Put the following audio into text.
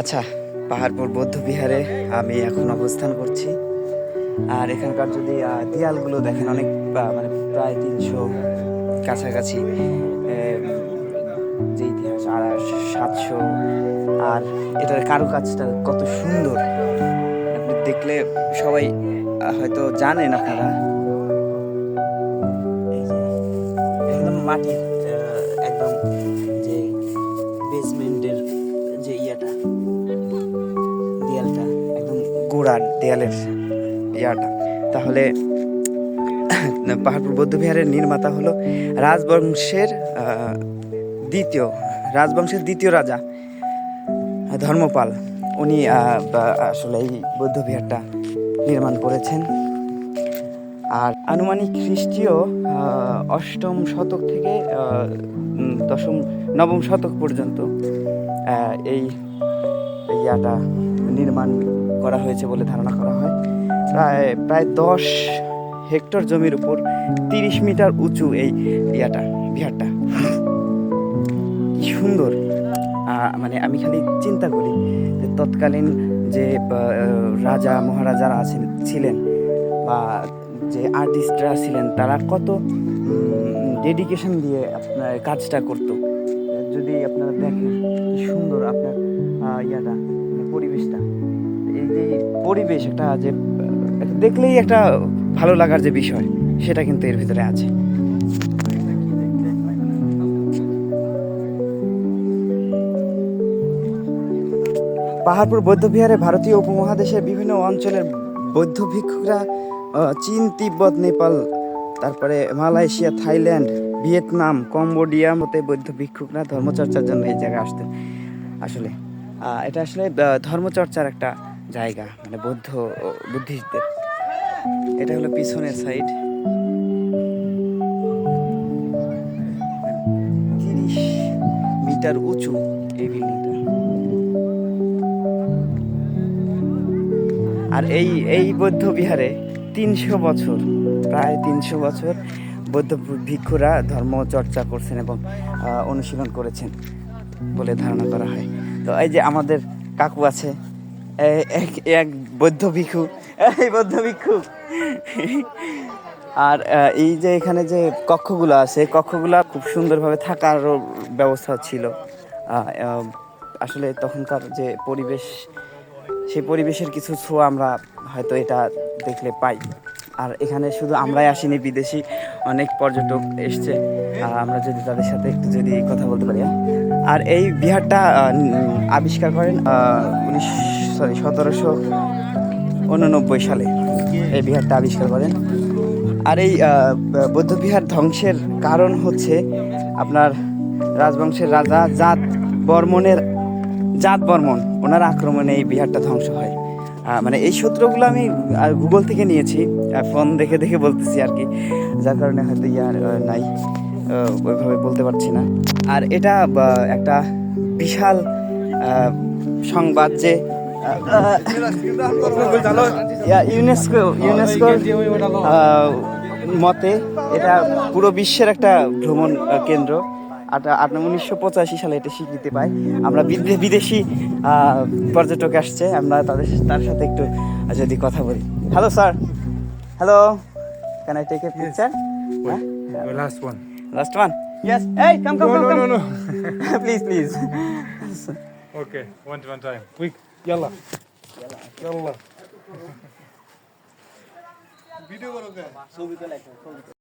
আচ্ছা পাহাড়পুর বৌদ্ধ বিহারে আমি এখন অবস্থান করছি। আর এখানকার যদি দেয়ালগুলো দেখেন, অনেক মানে প্রায় তিনশো কাছাকাছি যে ইতিহাস আর সাতশো। আর এটার কারুকাজটা কত সুন্দর। আপনি দেখলে সবাই হয়তো জানেন আপনারা। একদম মাটির একদম গোড়ার দেয়ালের ইয়াটা। তাহলে পাহাড়পুর বৌদ্ধবিহারের নির্মাতা হলো রাজবংশের দ্বিতীয় রাজবংশের দ্বিতীয় রাজা, ধর্মপাল। উনি আসলে এই বৌদ্ধবিহারটা নির্মাণ করেছেন। আর আনুমানিক খ্রিস্টীয় অষ্টম শতক থেকে দশম, নবম শতক পর্যন্ত এই ইয়াটা নির্মাণ করা হয়েছে বলে ধারণা করা হয়। প্রায় প্রায় দশ হেক্টর জমির উপর তিরিশ মিটার উঁচু এই ইয়াটা বিহারটা। কি সুন্দর। মানে আমি খালি চিন্তা করি যে তৎকালীন যে রাজা, মহারাজারা আছেন, ছিলেন বা যে আর্টিস্টরা ছিলেন, তারা কত ডেডিকেশন দিয়ে আপনার কাজটা করতো। যদি আপনারা দেখেন কি সুন্দর আপনার ইয়াটা মানে পরিবেশটা। এই যে পরিবেশ একটা যে, দেখলেই একটা ভালো লাগার যে বিষয়, সেটা কিন্তু এর ভিতরে আছে। পাহাড়পুর বৌদ্ধবিহারে ভারতীয় উপমহাদেশের বিভিন্ন অঞ্চলের বৌদ্ধ ভিক্ষুকরা চীন, তিব্বত, নেপাল, তারপরে মালয়েশিয়া, থাইল্যান্ড, ভিয়েতনাম, কম্বোডিয়া মতে বৌদ্ধ ভিক্ষুকরা ধর্মচর্চার জন্য এই জায়গায় আসতেন। আসলে এটা আসলে ধর্মচর্চার একটা জায়গা মানে বৌদ্ধ, বুদ্ধিস্টদের। এটা হলো পিছনের সাইড তিরিশ মিটার উঁচু এই বিল্ডিংটা আর এই এই বৌদ্ধ বিহারে তিনশো বছর, প্রায় তিনশো বছর বৌদ্ধ ভিক্ষুরা ধর্ম চর্চা করছেন এবং অনুশীলন করেছেন বলে ধারণা করা হয়। তো এই যে আমাদের কাকু আছে এক এক বৌদ্ধ ভিক্ষু। এই বৌদ্ধ ভিক্ষু। আর এই যে এখানে যে কক্ষগুলো আছে, কক্ষগুলো খুব সুন্দরভাবে থাকারও ব্যবস্থা ছিল। আসলে তখনকার যে পরিবেশ, সেই পরিবেশের কিছু ছোঁয়া আমরা হয়তো এটা দেখলে পাই। আর এখানে শুধু আমরাই আসিনি, বিদেশি অনেক পর্যটক এসছে। আমরা যদি তাদের সাথে একটু যদি কথা বলতে পারি হ্যাঁ? আর এই বিহারটা আবিষ্কার করেন উনিশ সরি, সতেরোশো উননব্বই সালে এই বিহারটা আবিষ্কার করেন। আর এই বৌদ্ধবিহার ধ্বংসের কারণ হচ্ছে আপনার রাজবংশের রাজা জাত বর্মনের জাত বর্মন ওনার আক্রমণে এই বিহারটা ধ্বংস হয়। মানে এই সূত্রগুলো আমি গুগল থেকে নিয়েছি ফোন দেখে দেখে বলতেছি আর কি, যার কারণে হয়তো ইয়ার নাই ওইভাবে বলতে পারছি না। আর এটা একটা বিশাল সংবাদ যে ইউনেস্কো ইউনেস্কোর মতে এটা পুরো বিশ্বের একটা ভ্রমণ কেন্দ্র। আপনার উনিশশো পঁচাশি সালে এটা স্বীকৃতি পায়। আমরা বিদে- বিদেশি পর্যটক আসছে। আমরা তাদের তার সাথে একটু যদি কথা বলি। Hello sir hello can I take a picture last one. Last one yes এই কাম কাম No, কাম no, কাম no, no. Okay, one one time. Quick, yalla. Yalla. ছবি তো